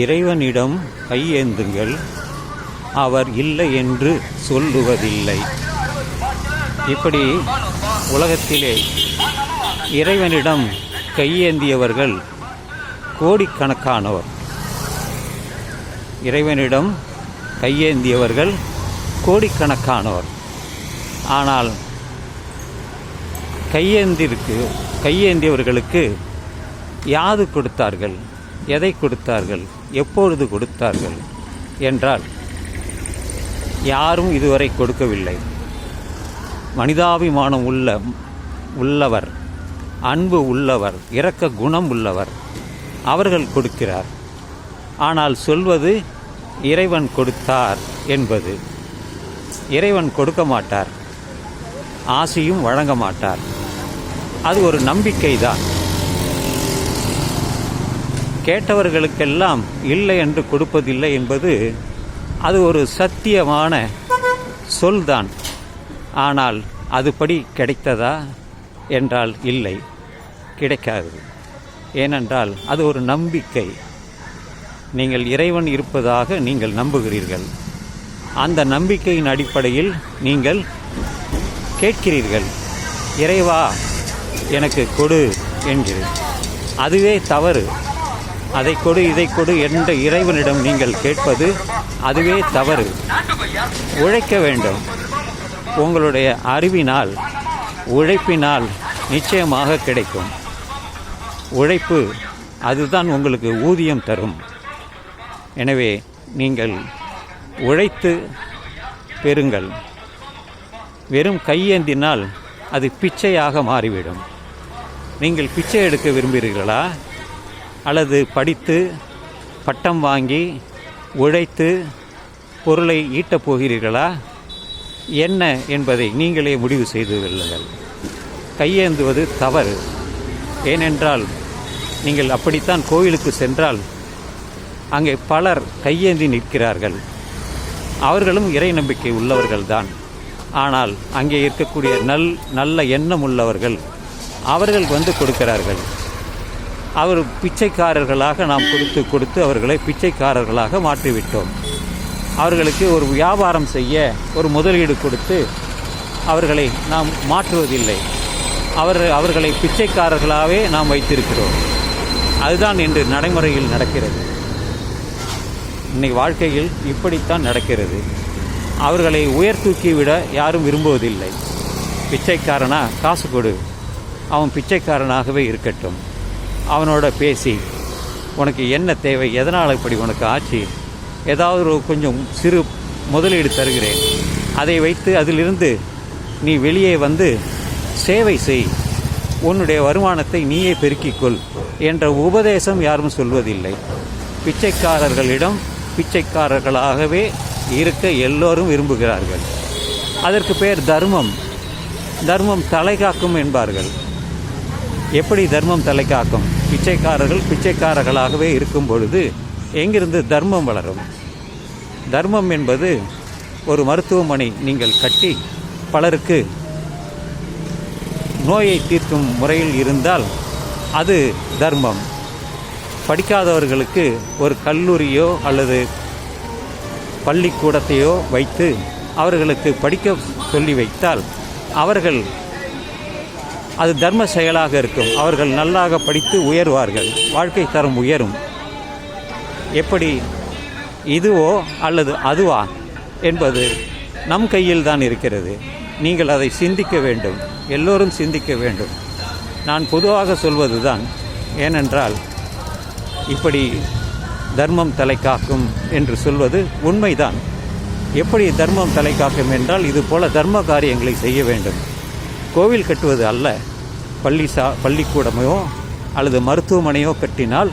இறைவனிடம் கையேந்துங்கள். அவர் இல்லை என்று சொல்லுவதில்லை. இப்படி உலகத்திலே இறைவனிடம் கையேந்தியவர்கள் கோடிக்கணக்கானவர் இறைவனிடம் கையேந்தியவர்கள் கோடிக்கணக்கானவர் ஆனால் கையேந்திருக்கு கையேந்தியவர்களுக்கு யாது கொடுத்தார்கள்? எதை கொடுத்தார்கள்? எப்பொழுது கொடுத்தார்கள்? என்றால் யாரும் இதுவரை கொடுக்கவில்லை. மனிதாபிமானம் உள்ள உள்ளவர் அன்பு உள்ளவர் இரக்க குணம் உள்ளவர் அவர்கள் கொடுக்கிறார். ஆனால் சொல்வது இறைவன் கொடுத்தார் என்பது. இறைவன் கொடுக்க மாட்டார். ஆசையும் வழங்க மாட்டார். அது ஒரு நம்பிக்கை தான் கேட்டவர்களுக்கெல்லாம் இல்லை என்று கொடுப்பதில்லை என்பது அது ஒரு சத்தியமான சொல்தான். ஆனால் அதுபடி கிடைத்ததா என்றால் இல்லை. கிடைக்காது. ஏனென்றால் அது ஒரு நம்பிக்கை. நீங்கள் இறைவன் இருப்பதாக நீங்கள் நம்புகிறீர்கள். அந்த நம்பிக்கையின் அடிப்படையில் நீங்கள் கேட்கிறீர்கள் இறைவா எனக்கு கொடு என்கிறேன் அதுவே தவறு. அதை கொடு இதை கொடு என்ற இறைவனிடம் நீங்கள் கேட்பது அதுவே தவறு. உழைக்க வேண்டும். உங்களுடைய அறிவினால் உழைப்பினால் நிச்சயமாக கிடைக்கும். உழைப்பு அதுதான் உங்களுக்கு ஊதியம் தரும். எனவே நீங்கள் உழைத்து பெறுங்கள். வெறும் கையேந்தினால் அது பிச்சையாக மாறிவிடும். நீங்கள் பிச்சை எடுக்க விரும்புகிறீர்களா? அல்லது படித்து பட்டம் வாங்கி உழைத்து பொருளை ஈட்டப் போகிறீர்களா? என்ன என்பதை நீங்களே முடிவு செய்து கொள்ளுங்கள். கையேந்துவது தவறு. ஏனென்றால் நீங்கள் அப்படித்தான் கோவிலுக்கு சென்றால் அங்கே பலர் கையேந்தி நிற்கிறார்கள். அவர்களும் இறை நம்பிக்கை உள்ளவர்கள்தான். ஆனால் அங்கே இருக்கக்கூடிய நல் நல்ல எண்ணம் உள்ளவர்கள் அவர்கள் வந்து கொடுக்கிறார்கள். அவர் பிச்சைக்காரர்களாக நாம் கொடுத்து கொடுத்து அவர்களை பிச்சைக்காரர்களாக மாற்றிவிட்டோம். அவர்களுக்கு ஒரு வியாபாரம் செய்ய ஒரு முதலீடு கொடுத்து அவர்களை நாம் மாற்றுவதில்லை. அவர் அவர்களை பிச்சைக்காரர்களாகவே நாம் வைத்திருக்கிறோம். அதுதான் இன்று நடைமுறையில் நடக்கிறது. இன்னைக்கு வாழ்க்கையில் இப்படித்தான் நடக்கிறது. அவர்களை உயர் தூக்கி விட யாரும் விரும்புவதில்லை. பிச்சைக்காரனா காசு கொடு. அவன் பிச்சைக்காரனாகவே இருக்கட்டும். அவனோட பேசி உனக்கு என்ன தேவை? எதனால் இப்படி உனக்கு ஆச்சு? ஏதாவது ஒரு கொஞ்சம் சிறு முதலீடு தருகிறேன். அதை வைத்து அதிலிருந்து நீ வெளியே வந்து சேவை செய். உன்னுடைய வருமானத்தை நீயே பெருக்கிக்கொள் என்ற உபதேசம் யாரும் சொல்வதில்லை. பிச்சைக்காரர்களிடம் பிச்சைக்காரர்களாகவே இருக்க எல்லோரும் விரும்புகிறார்கள். அதற்கு பெயர் தர்மம். தர்மம் தலை காக்கும் என்பார்கள். எப்படி தர்மம் தலை காக்கும் பிச்சைக்காரர்கள் பிச்சைக்காரர்களாகவே இருக்கும் பொழுது எங்கிருந்து தர்மம் வளரும்? தர்மம் என்பது ஒரு மருத்துவமனை நீங்கள் கட்டி பலருக்கு நோயை தீர்க்கும் முறையில் இருந்தால் அது தர்மம். படிக்காதவர்களுக்கு ஒரு கல்லூரியோ அல்லது பள்ளிக்கூடத்தையோ வைத்து அவர்களுக்கு படிக்க சொல்லி வைத்தால் அவர்கள் அது தர்ம செயலாக இருக்கும். அவர்கள் நல்லாக படித்து உயர்வார்கள். வாழ்க்கை தரம் உயரும். எப்படி? இதுவோ அல்லது அதுவா என்பது நம் கையில் தான் இருக்கிறது. நீங்கள் அதை சிந்திக்க வேண்டும். எல்லோரும் சிந்திக்க வேண்டும். நான் பொதுவாக சொல்வது தான் ஏனென்றால் இப்படி தர்மம் தலை காக்கும் என்று சொல்வது உண்மைதான். எப்படி தர்மம் தலை காக்கும் என்றால் இது போல தர்ம காரியங்களை செய்ய வேண்டும். கோவில் கட்டுவது அல்ல. பள்ளி சா பள்ளிக்கூடமையோ அல்லது மருத்துவமனையோ கட்டினால்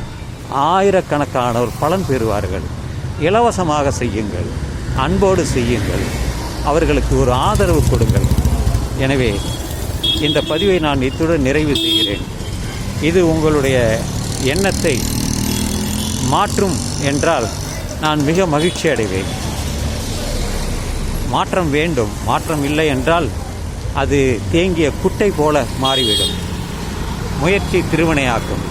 ஆயிரக்கணக்கானோர் பலன் பெறுவார்கள். இலவசமாக செய்யுங்கள் அன்போடு செய்யுங்கள் அவர்களுக்கு ஒரு ஆதரவு கொடுங்கள். எனவே இந்த பதிவை நான் இத்துடன் நிறைவு செய்கிறேன். இது உங்களுடைய எண்ணத்தை மாற்றும் என்றால் நான் மிக மகிழ்ச்சி அடைவேன் மாற்றம் வேண்டும் மாற்றம் இல்லை என்றால் அது தேங்கிய குட்டை போல மாறிவிடும். முயற்சி திருவினையாக்கும்.